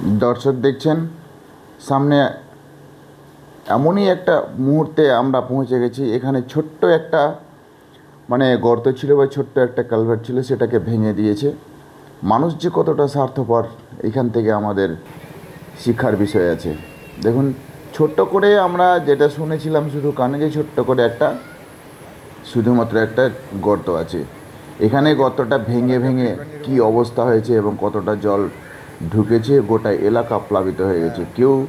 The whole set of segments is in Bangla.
দর্শক দেখছেন, সামনে এমনই একটা মুহূর্তে আমরা পৌঁছে গেছি। এখানে ছোট্ট একটা মানে গর্ত ছিল বা ছোট্ট একটা কালভার্ট ছিল, সেটাকে ভেঙে দিয়েছে। মানুষ যে কতটা স্বার্থপর, এখান থেকে আমাদের শিক্ষার বিষয় আছে। দেখুন, ছোট্ট করে আমরা যেটা শুনেছিলাম, শুধু কানে যে ছোট্ট করে একটা, শুধুমাত্র একটা গর্ত আছে। এখানে গর্তটা ভেঙে ভেঙে কি অবস্থা হয়েছে এবং কতটা জল ঢুকেছে, গোটা এলাকা প্লাবিত হয়ে গেছে। কেউ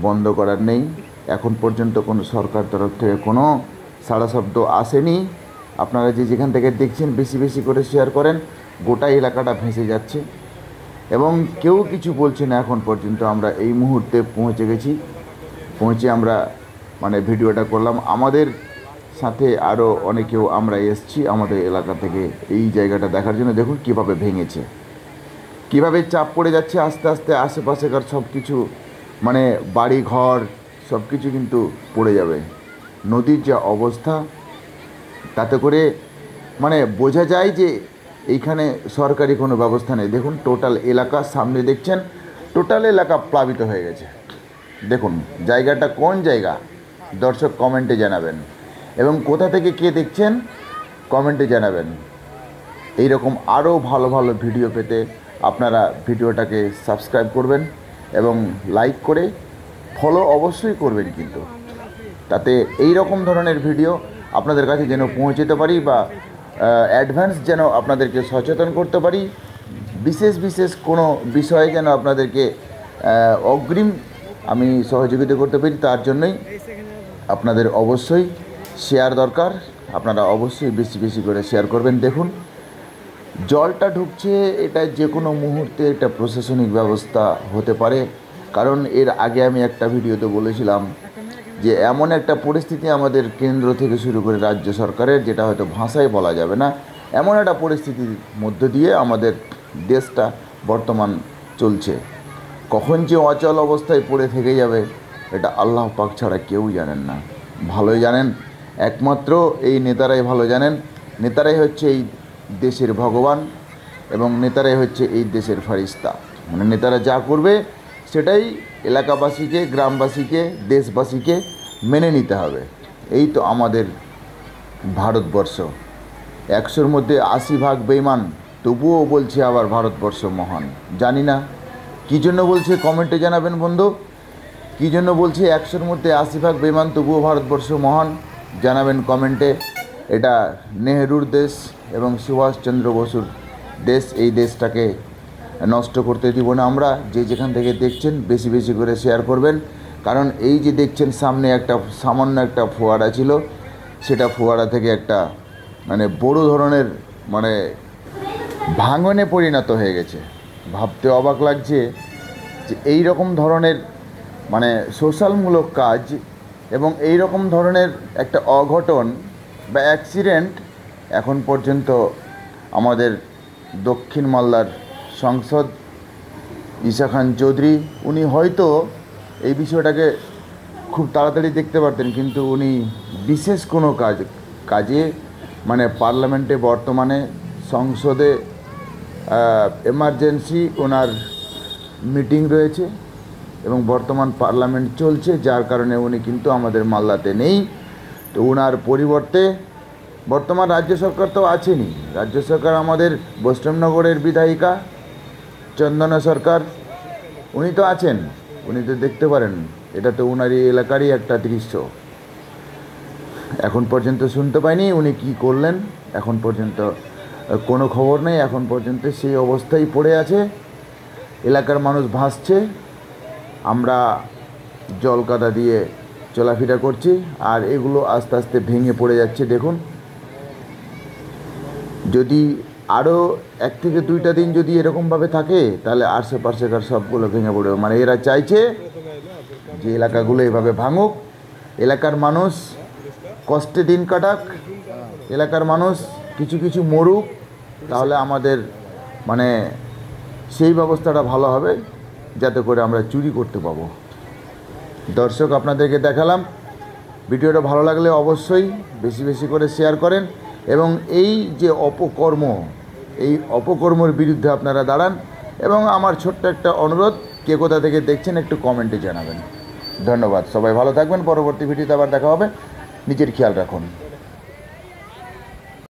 বন্ধ করার নেই। এখন পর্যন্ত কোনো সরকার তরফ থেকে কোনো সাড়া শব্দ আসেনি। আপনারা যে যেখান থেকে দেখছেন, বেশি বেশি করে শেয়ার করেন, গোটা এলাকাটা ভেসে যাচ্ছে। এবং কেউ কিছু বলছে না এখন পর্যন্ত। আমরা এই মুহূর্তে পৌঁছে গেছি। পৌঁছে আমরা মানে ভিডিওটা করলাম। আমাদের সাথে আরও অনেকেও আমরা এসছি আমাদের এলাকা থেকে এই জায়গাটা দেখার জন্য। দেখুন কীভাবে ভেঙেছে। কীভাবে চাপ পড়ে যাচ্ছে আস্তে আস্তে আশেপাশেকার সব কিছু মানে বাড়ি, ঘর সব কিছু কিন্তু পড়ে যাবে। নদীর যা অবস্থা, তাতে করে মানে বোঝা যায় যে এইখানে সরকারি কোনো ব্যবস্থা নেই। দেখুন, টোটাল এলাকা সামনে দেখছেন, টোটাল এলাকা প্লাবিত হয়ে গেছে। দেখুন, জায়গাটা কোন জায়গা? দর্শক কমেন্টে জানাবেন। এবং কোথা থেকে কে দেখছেন? কমেন্টে জানাবেন। এইরকম আরও ভালো ভালো ভিডিও পেতে আপনারা ভিডিওটাকে সাবস্ক্রাইব করবেন এবং লাইক করে ফলো অবশ্যই করবেন কিন্তু। তাতে এই রকম ধরনের ভিডিও আপনাদের কাছে যেন পৌঁছতে পারি বা অ্যাডভান্স যেন আপনাদেরকে সচেতন করতে পারি, বিশেষ বিশেষ কোনো বিষয়ে যেন আপনাদেরকে অগ্রিম আমি সহযোগিতা করতে পারি তার জন্যই আপনাদের অবশ্যই শেয়ার দরকার। আপনারা অবশ্যই বেশি বেশি করে শেয়ার করবেন। দেখুন জলটা ঢুকছে, এটা যে কোনো মুহূর্তে এটা প্রশাসনিক ব্যবস্থা হতে পারে। কারণ এর আগে আমি একটা ভিডিওতে বলেছিলাম যে এমন একটা পরিস্থিতি আমাদের কেন্দ্র থেকে শুরু করে রাজ্য সরকারের, যেটা হয়তো ভাষায় বলা যাবে না। এমন একটা পরিস্থিতির মধ্য দিয়ে আমাদের দেশটা বর্তমান চলছে। কখন যে অচল অবস্থায় পড়ে থেকে যাবে, এটা আল্লাহ পাক ছাড়া কেউ জানেন না। ভালোই জানেন। একমাত্র এই নেতারাই ভালো জানেন। নেতারাই হচ্ছে এই দেশের ভগবান এবং নেতারাই হচ্ছে এই দেশের ফারিস্তা মানে নেতারা যা করবে, সেটাই এলাকাবাসীকে, গ্রামবাসীকে, দেশবাসীকে মেনে নিতে হবে। এই তো আমাদের ভারতবর্ষ। একশোর মধ্যে আশি ভাগ বেইমান তবুও বলছে আবার ভারতবর্ষ মহান। জানি না, কী জন্য বলছে কমেন্টে জানাবেন বন্ধু? কী জন্য বলছে একশোর মধ্যে আশি ভাগ বেমান তবুও ভারতবর্ষ মহান? জানাবেন কমেন্টে। এটা নেহরুর দেশ এবং সুভাষচন্দ্র বসুর দেশ। এই দেশটাকে নষ্ট করতে দিব না আমরা। যে যেখান থেকে দেখছেন, বেশি বেশি করে শেয়ার করবেন। কারণ এই যে দেখছেন, সামনে একটা সামান্য একটা ফোয়ারা ছিল। সেটা ফোয়ারা থেকে একটা মানে বড় ধরনের মানে ভাঙনে পরিণত হয়ে গেছে। ভাবতে অবাক লাগছে যে এই রকম ধরনের মানে সোশ্যালমূলক কাজ এবং এই রকম ধরনের একটা অঘটন বা অ্যাক্সিডেন্ট এখন পর্যন্ত আমাদের দক্ষিণ মালদার সংসদ ঈশা খান চৌধুরী, উনি হয়তো এই বিষয়টাকে খুব তাড়াতাড়ি দেখতে পারতেন, কিন্তু উনি বিশেষ কোনো কাজ, কাজে মানে পার্লামেন্টে বর্তমানে সংসদে এমার্জেন্সি ওনার মিটিং রয়েছে এবং বর্তমান পার্লামেন্ট চলছে, যার কারণে উনি কিন্তু আমাদের মালদাতে নেই। তো ওনার পরিবর্তে বর্তমান রাজ্য সরকার তো আছেনই রাজ্য সরকার আমাদের বৈষ্ণবনগরের বিধায়িকা, চন্দনা সরকার, উনি তো আছেন। উনি তো দেখতে পারেন, এটা তো ওনারই এলাকারই একটা দৃশ্য। এখন পর্যন্ত শুনতে পাইনি উনি কি করলেন, এখন পর্যন্ত কোনো খবর নেই, এখন পর্যন্ত সেই অবস্থায় পড়ে আছে। এলাকার মানুষ ভাসছে, আমরা জল কাদা দিয়ে চলাফেরা করছি আর এগুলো আস্তে আস্তে ভেঙে পড়ে যাচ্ছে, দেখুন। যদি আরও এক থেকে দুইটা দিন যদি এরকমভাবে থাকে, তাহলে আশেপাশেকার সবগুলো ভেঙে পড়বে। মানে এরা চাইছে যে এলাকাগুলো এভাবে ভাঙুক। এলাকার মানুষ কষ্টে দিন কাটাক। এলাকার মানুষ কিছু কিছু মরুক, তাহলে আমাদের মানে সেই ব্যবস্থাটা ভালো হবে, যাতে করে আমরা চুরি করতে পাবো। দর্শক আপনাদেরকে দেখালাম। ভিডিওটা ভালো লাগলে অবশ্যই বেশি বেশি করে শেয়ার করেন এবং এই যে অপকর্ম, এই অপকর্মর বিরুদ্ধে আপনারা দাঁড়ান এবং আমার ছোট্ট একটা অনুরোধ, কে কোথা থেকে দেখছেন একটু কমেন্টে জানাবেন। ধন্যবাদ। সবাই ভালো থাকবেন। পরবর্তী ভিডিওতে আবার দেখা হবে। নিজের খেয়াল রাখুন।